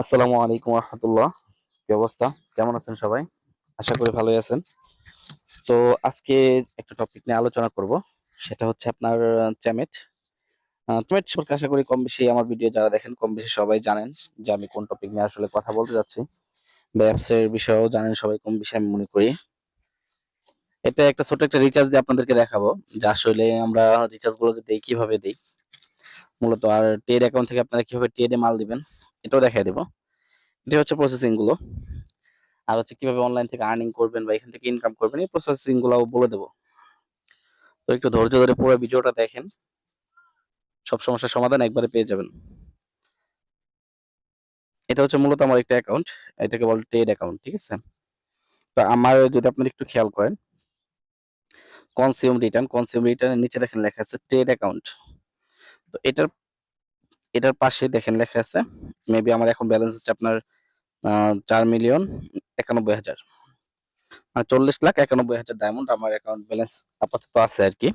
আসসালামু আলাইকুম রহমতুল্লাহ। কি অবস্থা? কেমন আছেন সবাই? আশা করি ভালোই আছেন। তো আজকে একটা টপিক নিয়ে আলোচনা করব। সেটা হচ্ছে আপনার চ্যামেট চ্যামেট সম্পর্কে আশা করি কম বেশি আমার ভিডিও যারা দেখেন, কম বেশি সবাই জানেন যে আমি কোন টপিক নিয়ে আসলে কথা বলতে যাচ্ছি। ব্যবসার বিষয়েও জানেন সবাই, কম বেশি আমি মনে করি। এটা একটা ছোট একটা রিচার্জ দিয়ে আপনাদেরকে দেখাবো, যে আসলে আমরা রিচার্জগুলো দিই, কীভাবে দিই। মূলত আর টেড অ্যাকাউন্ট থেকে আপনারা কীভাবে টেডে মাল দিবেন এটাও দেখাই দেবো। এটা হচ্ছে প্রসেসিংগুলো। আর হচ্ছে কীভাবে অনলাইন থেকে আর্নিং করবেন বা এখান থেকে ইনকাম করবেন, এই প্রসেসিংগুলো বলে দেবো। তো একটু ধৈর্য ধরে পুরো ভিডিওটা দেখেন। সব সমস্যার সমাধান একবারে পেয়ে যাবেন। এটা হচ্ছে মূলত আমার একটা অ্যাকাউন্ট এটাকে বলে ট্রেড অ্যাকাউন্ট ঠিক আছে? তো আমার যদি আপনারা একটু খেয়াল করেন কনজিউম রিটার্ন কনজিউম রিটার্নের নিচে দেখেন লেখা আছে ট্রেড অ্যাকাউন্ট তো এটার এটার পাশে দেখেন লেখা আছে মেবি আমার এখন ব্যালেন্স আছে আপনার চার মিলিয়ন একানব্বই হাজার। মানে চল্লিশ লাখ একানব্বই হাজার ডায়মন্ড আমার অ্যাকাউন্ট ব্যালেন্স আপাতত আছে আর কি।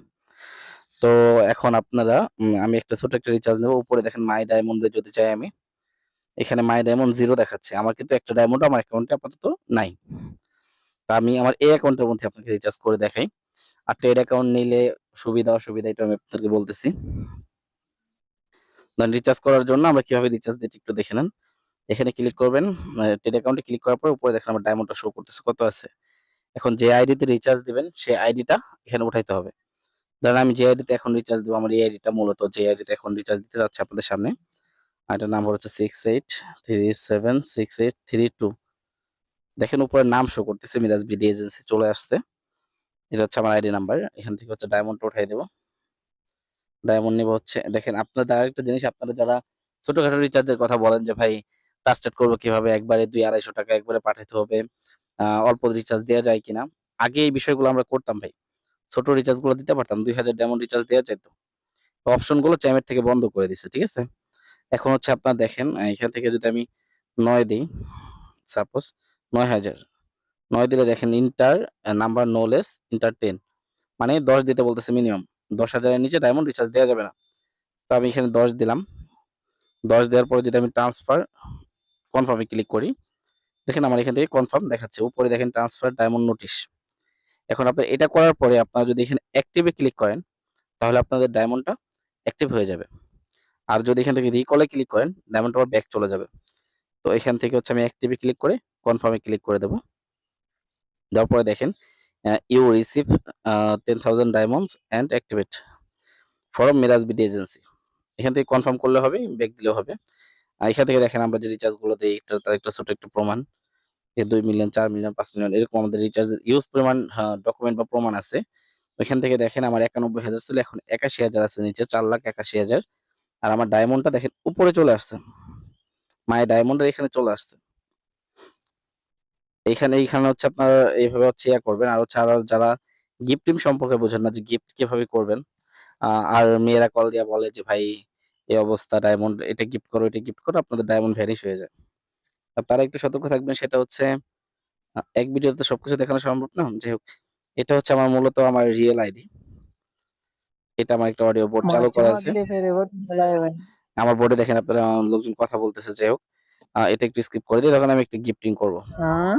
তো এখন আপনারা আমি একটা ছোট একটা রিচার্জ নেব। উপরে দেখেন মাই ডায়মন্ডে যদি চাই আমি, এখানে মাই ডায়মন্ড জিরো দেখাচ্ছে। আমার কিন্তু একটা ডায়মন্ড আমার অ্যাকাউন্টে আপাতত নাই। তা আমি আমার এই অ্যাকাউন্টের মধ্যে আপনাকে রিচার্জ করে দেখাই। আর ট্রেড অ্যাকাউন্ট নিলে সুবিধা অসুবিধা এটা আমি আপনাদেরকে বলতেছি। রিচার্জ করার জন্য আমরা কীভাবে রিচার্জ দিতে একটু দেখে নেন। এখানে ক্লিক করবেন ট্রেড অ্যাকাউন্টে ক্লিক করার পর উপরে দেখেন আমার ডায়মন্ডটা শো করতেছে, কত আছে? এখন যে আইডিতে রিচার্জ দিবেন, সেই আইডিটা এখানে উঠাইতে হবে। ধরেন আমি যে আইডিতে এখন রিচার্জ দেবো, আমার এই আইডিটা মূলত যে আইডিতে এখন রিচার্জ দিতে যাচ্ছে আপনাদের সামনে। এটার নাম্বার হচ্ছে six eight three seven six eight three two দেখেন উপরে নাম শো করতেছে, মিরাজ বিডি এজেন্সি চলে আসছে। এটা হচ্ছে আমার আইডি নাম্বার এখান থেকে হচ্ছে ডায়মন্ড উঠাই দেবো। ডায়মন্ড নিব হচ্ছে। দেখেন আপনাদের আরেকটা জিনিস, আপনারা যারা ছোটখাটো রিচার্জের কথা বলেন যে, ভাই ট্রাস্টেড করব কীভাবে? একবারে দুই আড়াইশো টাকা একবারে পাঠাতে হবে। অল্প রিচার্জ দেওয়া যায় কিনা? আগে এই বিষয়গুলো আমরা করতাম, ভাই। ছোট রিচার্জগুলো দিতে পারতাম, দুই হাজার ডায়মন্ড রিচার্জ দেওয়া যেত অপশনগুলো চ্যামের থেকে বন্ধ করে দিচ্ছে ঠিক আছে? এখন হচ্ছে আপনার দেখেন এখান থেকে যদি আমি নয় দিই সাপোজ নয় হাজার। নয় দিলে দেখেন ইন্টার নাম্বার নোলেস ইন্টার টেন মানে দশ দিতে বলতেছে মিনিমাম দশ হাজারের নিচে ডায়মন্ড রিচার্জ দেওয়া যাবে না। তো আমি এখানে দশ দিলাম। দশ দেওয়ার পরে যদি আমি ট্রান্সফার কনফার্মে ক্লিক করি, দেখেন আমার এখান থেকে কনফার্ম দেখাচ্ছে। উপরে দেখেন ট্রান্সফার ডায়মন্ড নোটিশ এখন আপনার এটা করার পরে আপনারা যদি এখানে অ্যাক্টিভে ক্লিক করেন, তাহলে আপনাদের ডায়মন্ডটা অ্যাক্টিভ হয়ে যাবে। আর যদি এখান থেকে রিকলে ক্লিক করেন ডায়মন্ড আবার ব্যাক চলে যাবে। তো এখান থেকে হচ্ছে আমি অ্যাক্টিভে ক্লিক করে কনফার্মে ক্লিক করে দেবো। দেওয়ার পরে দেখেন you receive ten thousand diamonds and activate from Miraj BD agency এখান থেকে কনফার্ম করলে হবে ব্যাক দিলেও হবে। আর এখান থেকে দেখেন আমরা যে রিচার্জগুলো দিই এটা তার একটা ছোট একটা প্রমাণ। দুই মিলিয়ন চার মিলিয়ন পাঁচ মিলিয়ন এরকম আমাদের রিচার্জ ইউজ পরিমাণ ডকুমেন্ট বা প্রমাণ আছে। ওইখান থেকে দেখেন আমার একানব্বই হাজার ছিল এখন একাশি হাজার আছে নিচে, চার লাখ একাশি হাজার। আর আমার ডায়মন্ডটা দেখেন উপরে চলে আসছে। মায়ের ডায়মন্ডের এখানে চলে আসছে। এখানে এইখানে হচ্ছে আপনার এইভাবে হচ্ছে ইয়া করবেন। আর হচ্ছে যারা গিফট টিম সম্পর্কে বোঝেন না যে গিফট কীভাবে করবেন আর মেয়েরা কল দিয়ে বলে যে ভাই এই অবস্থা ডায়মন্ড এটা গিফট করো এটা গিফট করো আপনাদের ডায়মন্ড ভ্যানিশ হয়ে যায়। তারা একটু সতর্ক থাকবেন সেটা হচ্ছে এক ভিডিওতে সবকিছু দেখানো সম্ভব না? যাই হোক এটা হচ্ছে আমার মূলত আমার রিয়েল আইডি এটা আমার একটা অডিও বোর্ড চালু করা আছে। আমার বোর্ডে দেখেন আপনারা লোকজন কথা বলতেছে যাই হোক। এটা একটু স্কিপ করে দিই তখন আমি একটা গিফটিং করব। হ্যাঁ।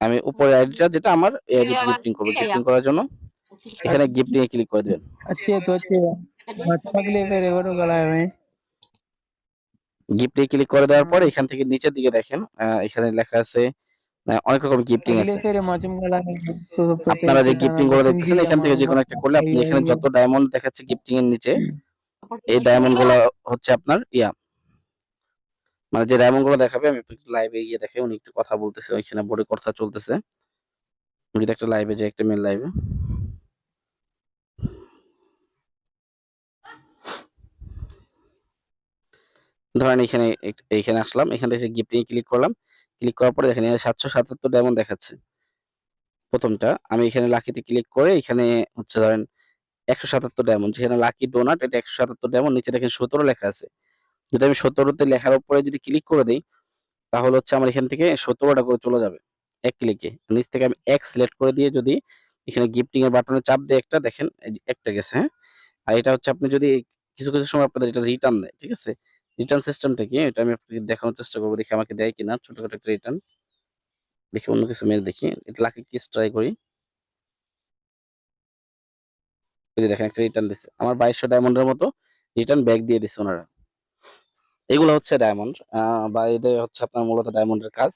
আমি উপরে আইডিটা যেটা আমার এই গিফটিং করব গিফটিং করার জন্য। এখানে গিফটিং এ ক্লিক করে দেন আচ্ছা তো আচ্ছা থাকলে ফের এবারও গলায় আমি। গিফটে ক্লিক করে দেওয়ার পর এখান থেকে নিচের দিকে দেখেন এখানে লেখা আছে অনেক রকম গিফটিং আছে। আপনারা যে গিফটিংগুলো দেখতেছেন এখান থেকে যে কোনো একটা করলে আপনি এখানে যত ডায়মন্ড দেখাচ্ছে গিফটিং এর নিচে এই ডায়মন্ডগুলো হচ্ছে আপনার ইয়া মানে যে ডায়মন্ডগুলো দেখাবে, আমি একটু লাইভে গিয়ে দেখে উনি একটু কথা বলতেছে, ওইখানে বোর্ডে কথা চলতেছে। উনি তো একটা লাইভে যে একটা মেল লাইভে ধরেন এখানে এইখানে আসলাম, এখান থেকে নিয়ে ক্লিক করলাম। ক্লিক করার পরে দেখেন সাতশো সাতাত্তর ডায়মন্ড দেখাচ্ছে। প্রথমটা, আমি এখানে লাকিতে ক্লিক করে এখানে হচ্ছে ধরেন একশো সাতাত্তর ডায়মন্ড যেখানে লাকি ডোনাট এটা একশো সাতাত্তর ডায়মন্ড নিচে দেখেন সতেরো লেখা আছে। যদি আমি সতেরোতে লেখার উপরে যদি ক্লিক করে দিই, তাহলে হচ্ছে আমার এখান থেকে সতেরোটা করে চলে যাবে। এক ক্লিকে নিচ থেকে আমি এক সিলেক্ট করে দিয়ে যদি এখানে গিফটিং এর বাটনে চাপ দিয়ে একটা, দেখেন একটা গেছে হ্যাঁ? আর এটা হচ্ছে আপনি যদি কিছু কিছু সময় আপনাদের এটা রিটার্ন দেয়, ঠিক আছে? রিটার্ন সিস্টেমটা কি? এটা আমি আপনাকে দেখানোর চেষ্টা করব, দেখি আমাকে দেয় কিনা, ছোটখাটো একটা রিটার্ন দেখি অন্য কিছু মেরে দেখি। এটা লাকি কিস ট্রাই করি। দেখেন একটা রিটার্ন দিচ্ছে আমার বাইশশো ডায়মন্ডের মতো রিটার্ন ব্যাক দিয়ে দিচ্ছে ওনারা। এগুলো হচ্ছে ডায়মন্ড বা এটা হচ্ছে আপনার মূলত ডায়মন্ডের কাজ।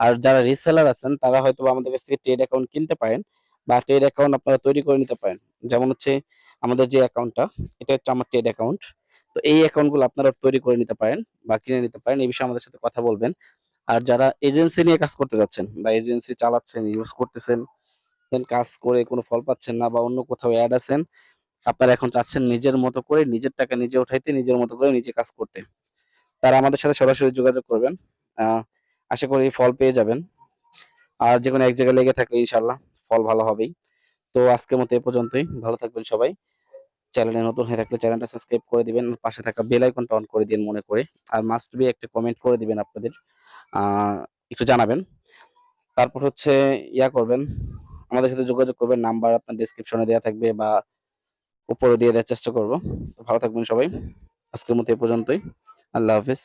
আর যারা রিসেলার আছেন, তারা হয়তো আমাদের কাছ থেকে ট্রেড অ্যাকাউন্ট কিনতে পারেন বা ট্রেড অ্যাকাউন্ট আপনারা তৈরি করে নিতে পারেন। যেমন হচ্ছে আমাদের যে অ্যাকাউন্টটা এটা হচ্ছে আমার ট্রেড অ্যাকাউন্ট তো এই অ্যাকাউন্টগুলো আপনারা তৈরি করে নিতে পারেন বা কিনে নিতে পারেন, এই বিষয়ে আমাদের সাথে কথা বলবেন। আর যারা এজেন্সি নিয়ে কাজ করতে যাচ্ছেন বা এজেন্সি চালাচ্ছেন ইউজ করতেছেন কাজ করে কোনো ফল পাচ্ছেন না বা অন্য কোথাও অ্যাড আছেন, আপনারা এখন চাচ্ছেন নিজের মতো করে, নিজের টাকা নিজে উঠাইতে, নিজের মতো করে নিজে কাজ করতে। তারা আমাদের সাথে সরাসরি যোগাযোগ করবেন। আশা করি ফল পেয়ে যাবেন। আর যে কোনো এক জায়গায় লেগে থাকলে ইনশাল্লাহ ফল ভালো হবেই। তো আজকের মতো এ পর্যন্তই। ভালো থাকবেন সবাই। চ্যানেলে নতুন হয়ে থাকলে চ্যানেলটা সাবস্ক্রাইব করে দিবেন। পাশে থাকা বেল আইকনটা অন করে দিন মনে করে। আর মাস্ট বি একটা কমেন্ট করে দিবেন আপনাদের। একটু জানাবেন। তারপর হচ্ছে ইয়া করবেন। আমাদের সাথে যোগাযোগ করবেন। নাম্বার আপনার ডিসক্রিপশনে দেওয়া থাকবে বা উপরে দিয়ে দেওয়ার চেষ্টা করব। তো ভালো থাকবেন সবাই। আজকের মতো এ পর্যন্তই। আল্লাহ হাফিজ